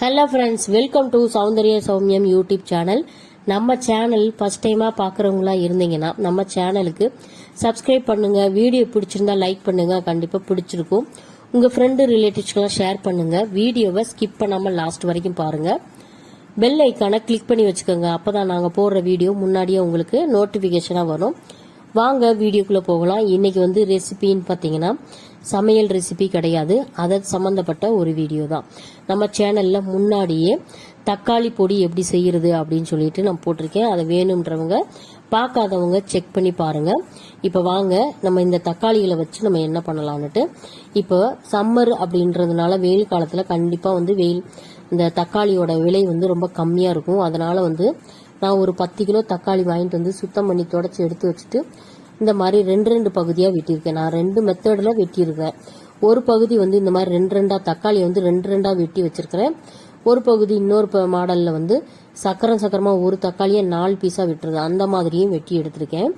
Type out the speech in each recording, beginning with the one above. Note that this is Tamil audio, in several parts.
Hello friends welcome to Soundarya Soumiyam YouTube channel நம்ம சேனல் ஃபஸ்ட் டைமாக பார்க்குறவங்களா இருந்தீங்கன்னா நம்ம சேனலுக்கு சப்ஸ்கிரைப் பண்ணுங்கள் வீடியோ பிடிச்சிருந்தா லைக் பண்ணுங்கள் கண்டிப்பாக பிடிச்சிருக்கும். உங்கள் ஃப்ரெண்டு ரிலேட்டிவ்ஸ்க்கெல்லாம் ஷேர் பண்ணுங்கள் வீடியோவை ஸ்கிப் பண்ணாமல் லாஸ்ட் வரைக்கும் பாருங்கள் பெல் ஐக்கானை கிளிக் பண்ணி வச்சுக்கோங்க அப்போ தான் நாங்கள் போடுற வீடியோ முன்னாடியே உங்களுக்கு நோட்டிஃபிகேஷனாக வரும். வாங்க வீடியோக்குள்ளே போகலாம். இன்றைக்கி வந்து ரெசிபின்னு பார்த்தீங்கன்னா சமையல் ரெசிபி கிடையாது. அதை சம்மந்தப்பட்ட ஒரு வீடியோ தான். நம்ம சேனலில் முன்னாடியே தக்காளி பொடி எப்படி செய்கிறது அப்படின்னு சொல்லிட்டு நான் போட்டிருக்கேன். அதை வேணுன்றவங்க பார்க்காதவங்க செக் பண்ணி பாருங்க. இப்போ வாங்க நம்ம இந்த தக்காளிகளை வச்சு நம்ம என்ன பண்ணலான்னுட்டு இப்போ சம்மர் அப்படின்றதுனால வெயில் காலத்தில் கண்டிப்பாக வந்து வெயில் இந்த தக்காளியோட விலை வந்து ரொம்ப கம்மியாக இருக்கும். அதனால் வந்து நான் ஒரு பத்து கிலோ தக்காளி வாங்கிட்டு வந்து சுத்தம் பண்ணி தொடச்சி எடுத்து வச்சுட்டு இந்த மாதிரி ரெண்டு ரெண்டு பகுதியாக வெட்டியிருக்கேன். நான் ரெண்டு மெத்தடில் வெட்டியிருக்கேன். ஒரு பகுதி வந்து இந்த மாதிரி ரெண்டு ரெண்டாக தக்காளி வந்து ரெண்டு ரெண்டாக வெட்டி வச்சுருக்கிறேன். ஒரு பகுதி இன்னொரு மாடலில் வந்து சக்கரம் சக்கரமாக ஒரு தக்காளியை நாலு பீஸாக வெட்டுறது. அந்த மாதிரியும் வெட்டி எடுத்திருக்கேன்.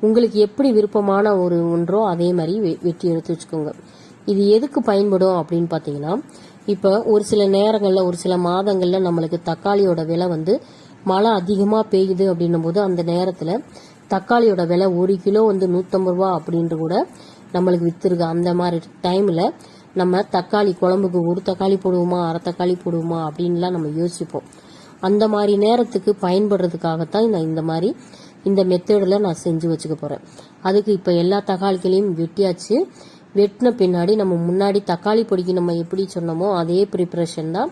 உங்களுக்கு எப்படி விருப்பமான ஒரு ஒன்றோ அதே மாதிரி வெ- வெட்டி எடுத்து வச்சுக்கோங்க. இது எதுக்கு பயன்படும் அப்படின்னு பார்த்தீங்கன்னா இப்போ ஒரு சில நேரங்களில் ஒரு சில மாதங்களில் நம்மளுக்கு தக்காளியோட விலை வந்து மழை அதிகமாக பெய்யுது அப்படின்னும் போது அந்த நேரத்தில் தக்காளியோட விலை ஒரு கிலோ வந்து நூற்றம்பது ரூபா அப்படின்ட்டு கூட நம்மளுக்கு விற்றுருக்கு அந்த மாதிரி டைமில் நம்ம தக்காளி குழம்புக்கு ஒரு தக்காளி போடுவோமா அரை தக்காளி போடுவோமா அப்படின்லாம் நம்ம யோசிப்போம். அந்த மாதிரி நேரத்துக்கு பயன்படுறதுக்காகத்தான் நான் இந்த மாதிரி இந்த மெத்தடில் நான் செஞ்சு வச்சுக்க போகிறேன் அதுக்கு இப்போ எல்லா தக்காளிகளையும் வெட்டியாச்சு. வெட்டின பின்னாடி நம்ம முன்னாடி தக்காளி பொடிக்கு நம்ம எப்படி சொன்னோமோ அதே ப்ரிப்ரேஷன் தான்.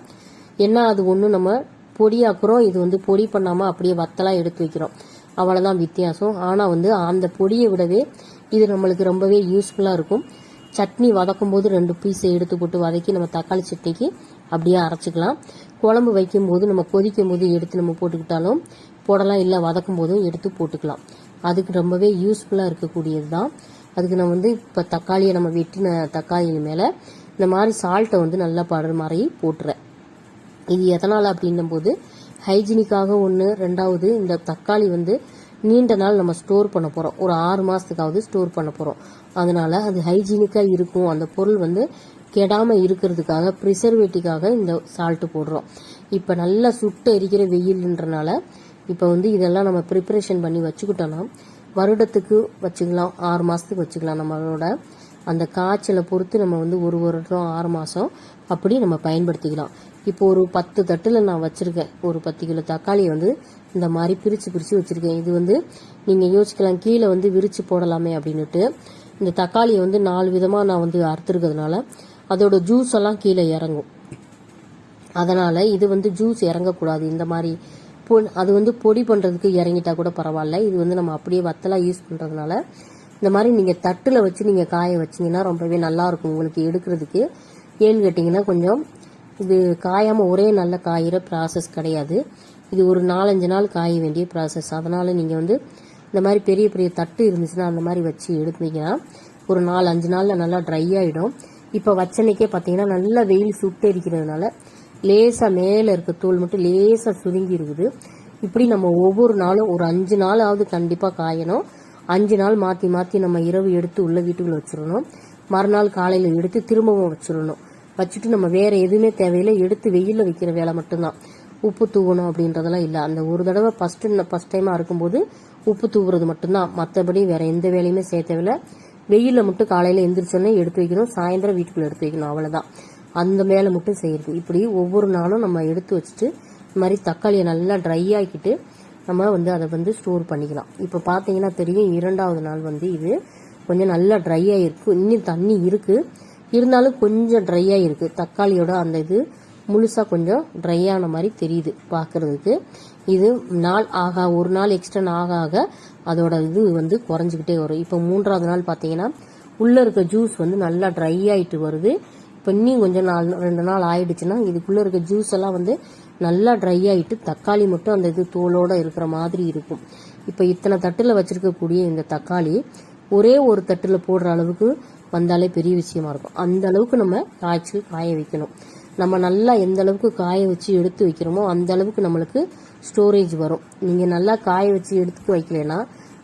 என்ன அது ஒன்றும் நம்ம பொடியாக்குறோம். இது வந்து பொடி பண்ணாமல் அப்படியே வத்தலாக எடுத்து வைக்கிறோம். அவ்வளோதான் வித்தியாசம். ஆனால் வந்து அந்த பொடியை விடவே இது நம்மளுக்கு ரொம்பவே யூஸ்ஃபுல்லாக இருக்கும். சட்னி வதக்கும் போது ரெண்டு பீஸை எடுத்து போட்டு வதக்கி நம்ம தக்காளி சட்னிக்கு அப்படியே அரைச்சிக்கலாம். குழம்பு வைக்கும் போது நம்ம கொதிக்கும் போது எடுத்து நம்ம போட்டுக்கிட்டாலும் போடலாம் இல்லை வதக்கும் போதும் எடுத்து போட்டுக்கலாம். அதுக்கு ரொம்பவே யூஸ்ஃபுல்லாக இருக்கக்கூடியது தான். அதுக்கு நான் வந்து இப்போ தக்காளியை நம்ம வெட்டின தக்காளி மேலே இந்த மாதிரி சால்ட்டை வந்து நல்லா படுற மாதிரி போட்டுறேன். இது எதனால் அப்படின்னும் போது ஹைஜீனிக்காக ஒன்று ரெண்டாவது இந்த தக்காளி வந்து நீண்ட நாள் நம்ம ஸ்டோர் பண்ண போகிறோம் ஒரு ஆறு மாதத்துக்காவது ஸ்டோர் பண்ண போகிறோம் அதனால அது ஹைஜீனிக்காக இருக்கும். அந்த பொருள் வந்து கெடாமல் இருக்கிறதுக்காக ப்ரிசர்வேட்டிக்காக இந்த சால்ட்டு போடுறோம். இப்போ நல்லா சுட்டு எரிக்கிற வெயில்ன்றனால இப்போ வந்து இதெல்லாம் நம்ம ப்ரிப்பரேஷன் பண்ணி வச்சுக்கிட்டோம்னா வருடத்துக்கு வச்சுக்கலாம் ஆறு மாதத்துக்கு வச்சுக்கலாம். நம்மளோட அந்த காய்ச்சலை பொறுத்து நம்ம வந்து ஒரு வருடம் ஆறு மாதம் அப்படி நம்ம பயன்படுத்திக்கலாம். இப்போ ஒரு பத்து தட்டில் நான் வச்சுருக்கேன். ஒரு பத்து கிலோ தக்காளியை வந்து இந்த மாதிரி பிரித்து பிரித்து வச்சுருக்கேன். இது வந்து நீங்கள் யோசிக்கலாம் கீழே வந்து விரித்து போடலாமே அப்படின்னுட்டு. இந்த தக்காளியை வந்து நாலு விதமாக நான் வந்து அறுத்துருக்கிறதுனால அதோட ஜூஸ் எல்லாம் கீழே இறங்கும். அதனால் இது வந்து ஜூஸ் இறங்கக்கூடாது. இந்த மாதிரி பொ- அது வந்து பொடி பண்ணுறதுக்கு இறங்கிட்டா கூட பரவாயில்ல. இது வந்து நம்ம அப்படியே வத்தலாக யூஸ் பண்ணுறதுனால இந்த மாதிரி நீங்கள் தட்டில் வச்சு நீங்கள் காய வச்சீங்கன்னா ரொம்பவே நல்லாயிருக்கும் உங்களுக்கு எடுக்கிறதுக்கு. ஏன்னு கேட்டிங்கன்னா கொஞ்சம் இது காயாமல் ஒரே நல்ல காயிற ப்ராசஸ் கிடையாது. இது ஒரு நாலஞ்சு நாள் காய வேண்டிய ப்ராசஸ் அதனால் நீங்கள் வந்து இந்த மாதிரி பெரிய பெரிய தட்டு இருந்துச்சுன்னா அந்த மாதிரி வச்சு எடுத்தீங்கன்னா ஒரு நாலு அஞ்சு நாளில் நல்லா ட்ரை ஆகிடும் இப்போ வச்சனைக்கே பார்த்தீங்கன்னா நல்லா வெயில் சுட்டு இருக்கிறதுனால லேசாக மேலே இருக்க தோல் மட்டும் லேசாக சுருங்கி இருக்குது. இப்படி நம்ம ஒவ்வொரு நாளும் ஒரு அஞ்சு நாளாவது கண்டிப்பாக காயணும். அஞ்சு நாள் மாற்றி மாற்றி நம்ம இரவு எடுத்து உள்ள வீட்டுக்குள்ளே வச்சிடணும். மறுநாள் காலையில் எடுத்து திரும்பவும் வச்சிடணும். வச்சுட்டு நம்ம வேற எதுவுமே தேவையில்லை. எடுத்து வெயிலில் வைக்கிற வேலை மட்டும்தான். உப்பு தூவணும் அப்படின்றதெல்லாம் இல்லை. அந்த ஒரு தடவை ஃபஸ்ட்டு ஃபர்ஸ்ட் டைமாக இருக்கும்போது உப்பு தூவுறது மட்டும்தான். மற்றபடி வேற எந்த வேலையுமே செய்ய தேவையில்ல. வெயிலில் மட்டும் காலையில் எந்திரிச்சோன்னே எடுத்து வைக்கணும். சாயந்தரம் வீட்டுக்குள்ளே எடுத்து வைக்கணும். அவ்வளோதான் அந்த மேலே மட்டும் செய்கிறது இப்படி ஒவ்வொரு நாளும் நம்ம எடுத்து வச்சுட்டு இந்த மாதிரி தக்காளியை நல்லா ட்ரை ஆக்கிட்டு நம்ம வந்து அதை வந்து ஸ்டோர் பண்ணிக்கலாம். இப்போ பார்த்தீங்கன்னா தெரியும் இரண்டாவது நாள் வந்து இது கொஞ்சம் நல்லா ட்ரை ஆகிருக்கு இன்னும் தண்ணி இருக்குது இருந்தாலும் கொஞ்சம் ட்ரை ஆகிருக்கு தக்காளியோட அந்த இது முழுசாக கொஞ்சம் ட்ரை ஆன மாதிரி தெரியுது பார்க்குறதுக்கு இது நாள் ஆக ஒரு நாள் எக்ஸ்டன் ஆக ஆக அதோட இது வந்து குறைஞ்சிக்கிட்டே வரும். இப்போ மூன்றாவது நாள் பார்த்தீங்கன்னா உள்ளே இருக்க ஜூஸ் வந்து நல்லா ட்ரை ஆகிட்டு வருது. இப்போ இன்னும் கொஞ்சம் நாள் ரெண்டு நாள் ஆயிடுச்சுன்னா இதுக்குள்ளே இருக்க ஜூஸ் எல்லாம் வந்து நல்லா ட்ரை ஆகிட்டு தக்காளி மட்டும் அந்த இது தோலோடு இருக்கிற மாதிரி இருக்கும். இப்போ இத்தனை தட்டில் வச்சுருக்கக்கூடிய இந்த தக்காளி ஒரே ஒரு தட்டில் போடுற அளவுக்கு வந்தாலே பெரிய விஷயமா இருக்கும். அந்த அளவுக்கு நம்ம காய்ச்சல் காய வைக்கணும். நம்ம நல்லா எந்த அளவுக்கு காய வச்சு எடுத்து வைக்கிறோமோ அந்த அளவுக்கு நம்மளுக்கு ஸ்டோரேஜ் வரும். நீங்கள் நல்லா காய வச்சு எடுத்து வைக்கலைன்னா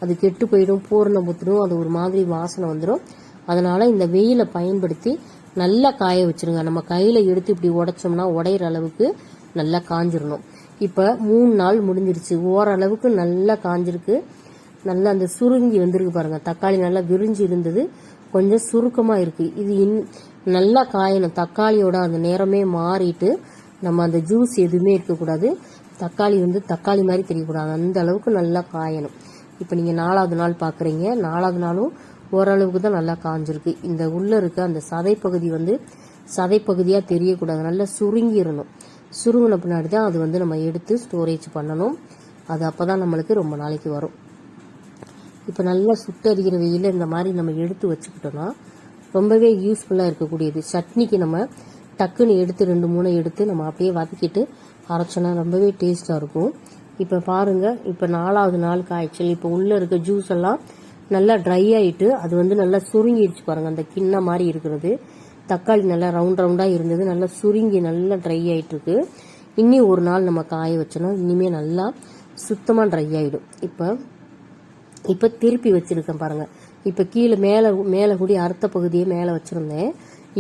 அது கெட்டு போயிடும் பூரணம் ஊற்றிடும் அது ஒரு மாதிரி வாசனை வந்துடும் அதனால் இந்த வெயிலை பயன்படுத்தி நல்லா காய வச்சுருங்க. நம்ம கையில் எடுத்து இப்படி உடைச்சோம்னா உடையிற அளவுக்கு நல்லா காஞ்சிடணும் இப்போ மூணு நாள் முடிஞ்சிருச்சு. ஓரளவுக்கு நல்லா காஞ்சிருக்கு. நல்லா அந்த சுருங்கி வந்திருக்கு பாருங்கள் தக்காளி நல்லா விரிஞ்சு இருந்தது. கொஞ்சம் சுருக்கமாக இருக்குது இது இன் நல்லா காயணும். தக்காளியோட அந்த நேரமே மாறிட்டு நம்ம அந்த ஜூஸ் எதுவுமே இருக்கக்கூடாது தக்காளி வந்து தக்காளி மாதிரி தெரியக்கூடாது. அந்த அளவுக்கு நல்லா காயணும். இப்போ நீங்கள் நாலாவது நாள் பார்க்குறீங்க நாலாவது நாளும் ஓரளவுக்கு தான் நல்லா காஞ்சிருக்கு. இந்த உள்ளே இருக்க அந்த சதைப்பகுதி வந்து சதைப்பகுதியாக தெரியக்கூடாது. நல்லா சுருங்கிடணும். சுருங்கின பின்னாடி தான் அது வந்து நம்ம எடுத்து ஸ்டோரேஜ் பண்ணணும். அது அப்போ தான் நம்மளுக்கு ரொம்ப நாளைக்கு வரும். இப்போ நல்லா சுட்டரிக்கிற வெயில இந்த மாதிரி நம்ம எடுத்து வச்சுக்கிட்டோம்னா ரொம்பவே யூஸ்ஃபுல்லாக இருக்கக்கூடியது. சட்னிக்கு நம்ம டக்குன்னு எடுத்து ரெண்டு மூணு எடுத்து நம்ம அப்படியே வதக்கிட்டு அரைச்சோன்னா ரொம்பவே டேஸ்ட்டாக இருக்கும். இப்போ பாருங்கள் இப்போ நாலாவது நாள் காய்ச்சல் இப்போ உள்ளே இருக்க ஜூஸ் எல்லாம் நல்லா ட்ரை ஆகிட்டு அது வந்து நல்லா சுருங்கிடுச்சு பாருங்கள் அந்த கிண்ண மாதிரி இருக்கிறது. தக்காளி நல்லா ரவுண்ட் ரவுண்டாக இருந்தது. நல்லா சுருங்கி நல்லா ட்ரை ஆகிட்டுருக்கு இன்னி ஒரு நாள் நம்ம காய வச்சோன்னா இனிமேல் நல்லா சுத்தமாக ட்ரை ஆகிடும் இப்போ இப்போ திருப்பி வச்சுருக்கேன் பாருங்கள் இப்போ கீழே மேலே மேலே கூடி அறுத்த பகுதியை மேலே வச்சுருந்தேன்.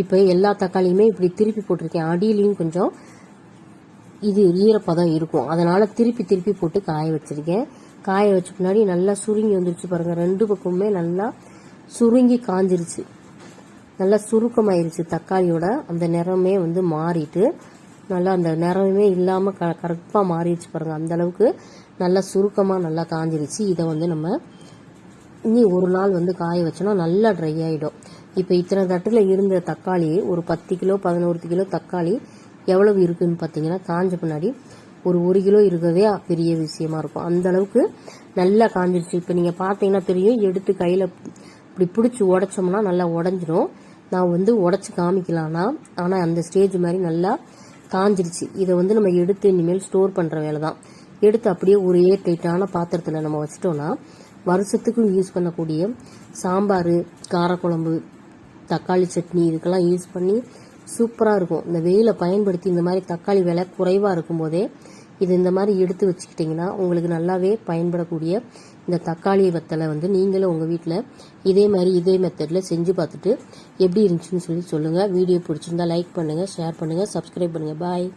இப்போ எல்லா தக்காளியுமே இப்படி திருப்பி போட்டிருக்கேன். அடியிலையும் கொஞ்சம் இது ஈரப்பதம் இருக்கும். அதனால் திருப்பி திருப்பி போட்டு காய வச்சுருக்கேன். காய வச்ச பின்னாடி நல்லா சுருங்கி வந்துருச்சு பாருங்கள் ரெண்டு பக்கமுமே நல்லா சுருங்கி காஞ்சிருச்சு. நல்லா சுருக்கமாயிருச்சு தக்காளியோட. அந்த நிறமே வந்து மாறிட்டு நல்லா அந்த நிறமே இல்லாமல் க கரெக்டாக மாறிடுச்சு பாருங்கள் அந்த அளவுக்கு நல்லா சுருக்கமாக நல்லா காஞ்சிருச்சு. இதை வந்து நம்ம இனி ஒரு நாள் வந்து காய வச்சோன்னா நல்லா ட்ரை ஆகிடும் இப்போ இத்தனை தட்டில் இருந்த தக்காளி ஒரு பத்து கிலோ பதினோரு கிலோ தக்காளி எவ்வளவு இருக்குதுன்னு பார்த்தீங்கன்னா காஞ்ச பின்னாடி ஒரு ஒரு கிலோ இருக்கவே பெரிய விஷயமா இருக்கும். அந்த அளவுக்கு நல்லா காஞ்சிருச்சு. இப்போ நீங்கள் பார்த்தீங்கன்னா தெரியும் எடுத்து கையில் இப்படி பிடிச்சி உடைச்சோம்னா நல்லா உடஞ்சிரும். நான் வந்து உடச்சி காமிக்கலாம்னா ஆனால் அந்த ஸ்டேஜ் மாதிரி நல்லா காஞ்சிருச்சு. இதை வந்து நம்ம எடுத்து இனிமேல் ஸ்டோர் பண்ணுற வேலை தான் எடுத்து அப்படியே ஒரு ஏர் டைட்டான பாத்திரத்தில் நம்ம வச்சிட்டோன்னா வருஷத்துக்கும் யூஸ் பண்ணக்கூடிய சாம்பார் காரக்குழம்பு தக்காளி சட்னி இதுக்கெல்லாம் யூஸ் பண்ணி சூப்பராக இருக்கும். இந்த வெயிலை பயன்படுத்தி இந்த மாதிரி தக்காளி விலை குறைவாக இருக்கும்போதே இது இந்த மாதிரி எடுத்து வச்சுக்கிட்டிங்கன்னா உங்களுக்கு நல்லாவே பயன்படக்கூடிய இந்த தக்காளி வத்தலை வந்து நீங்களும் உங்கள் வீட்டில் இதே மாதிரி இதே மெத்தடில் செஞ்சு பார்த்துட்டு எப்படி இருந்துச்சுன்னு சொல்லி சொல்லுங்கள் வீடியோ பிடிச்சிருந்தா லைக் பண்ணுங்கள் ஷேர் பண்ணுங்கள் சப்ஸ்கிரைப் பண்ணுங்கள் பாய்